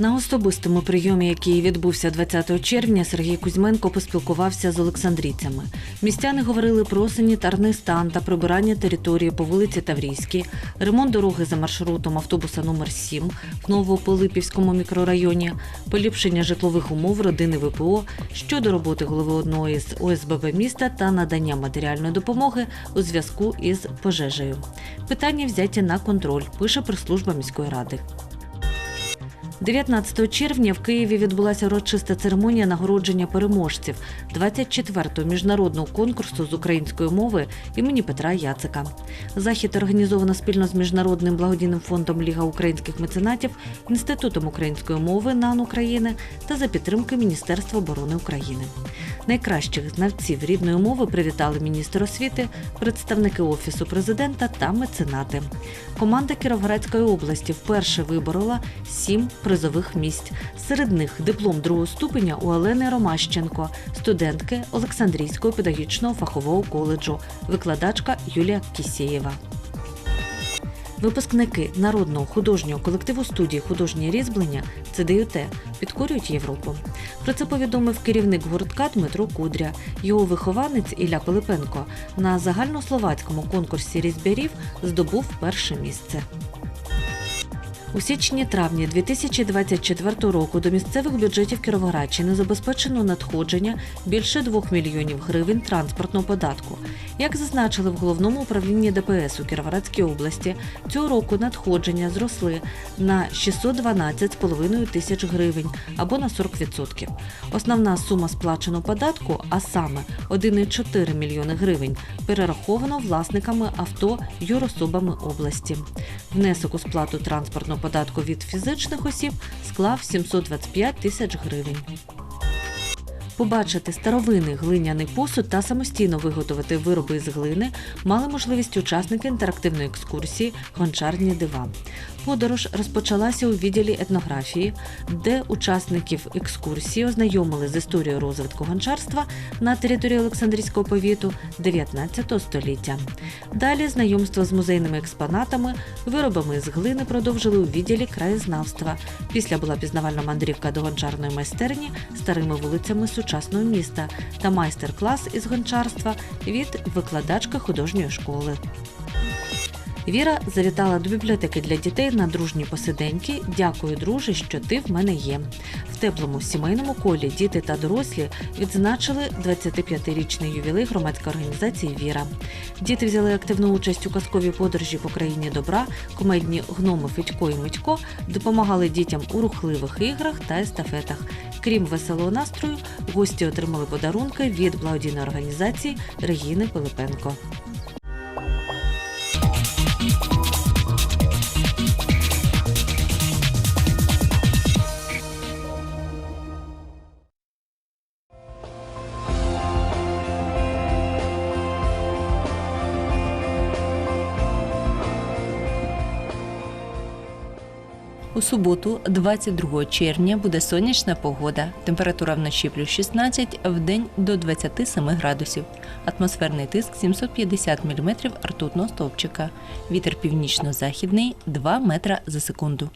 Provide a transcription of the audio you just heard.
На особистому прийомі, який відбувся 20 червня, Сергій Кузьменко поспілкувався з олександрійцями. Містяни говорили про санітарний стан та прибирання території по вулиці Таврійській, ремонт дороги за маршрутом автобуса номер 7 в Новополипівському мікрорайоні, поліпшення житлових умов родини ВПО щодо роботи голови одної з ОСББ міста та надання матеріальної допомоги у зв'язку із пожежею. Питання взяті на контроль, пише прес-служба міської ради. 19 червня в Києві відбулася урочиста церемонія нагородження переможців 24-го міжнародного конкурсу з української мови імені Петра Яцика. Захід організовано спільно з міжнародним благодійним фондом Ліга українських меценатів, Інститутом української мови НАН України та за підтримки Міністерства оборони України. Найкращих знавців рідної мови привітали міністр освіти, представники офісу президента та меценати. Команда Кіровоградської області вперше виборола сім призових місць. Серед них диплом другого ступеня у Олени Ромащенко, студентки Олександрійського педагогічного фахового коледжу, викладачка Юлія Кісєєва. Випускники народного художнього колективу студії художнє різьблення ЦДЮТ підкорюють Європу. Про це повідомив керівник гуртка Дмитро Кудря. Його вихованець Ілля Пилипенко на загальнословацькому конкурсі різьбярів здобув перше місце. У січні-травні 2024 року до місцевих бюджетів Кіровоградщини забезпечено надходження більше 2 мільйонів гривень транспортного податку. Як зазначили в головному управлінні ДПС у Кіровоградській області, цього року надходження зросли на 612,5 тисяч гривень або на 40%. Основна сума сплаченого податку, а саме 1,4 мільйони гривень, перераховано власниками авто юрособами області. Внесок у сплату транспортного податку від фізичних осіб склав 725 тисяч гривень. Побачити старовинний глиняний посуд та самостійно виготовити вироби з глини мали можливість учасники інтерактивної екскурсії Гончарні дива. Подорож розпочалася у відділі етнографії, де учасників екскурсії ознайомили з історією розвитку гончарства на території Олександрійського повіту 19 століття. Далі знайомство з музейними експонатами, виробами з глини продовжили у відділі краєзнавства. Після була пізнавальна мандрівка до гончарної майстерні старими вулицями сучасного міста та майстер-клас із гончарства від викладачки художньої школи. Віра завітала до бібліотеки для дітей на дружні посиденьки. Дякую, друже, що ти в мене є. В теплому сімейному колі діти та дорослі відзначили 25-річний ювілей громадської організації Віра. Діти взяли активну участь у казковій подорожі по країні добра. Комедні гноми Федько і Митько допомагали дітям у рухливих іграх та естафетах. Крім веселого настрою, гості отримали подарунки від благодійної організації Регіни Пилипенко. У суботу, 22 червня, буде сонячна погода. Температура вночі плюс 16, в день до 27 градусів. Атмосферний тиск 750 мм ртутного стовпчика. Вітер північно-західний 2 метра за секунду.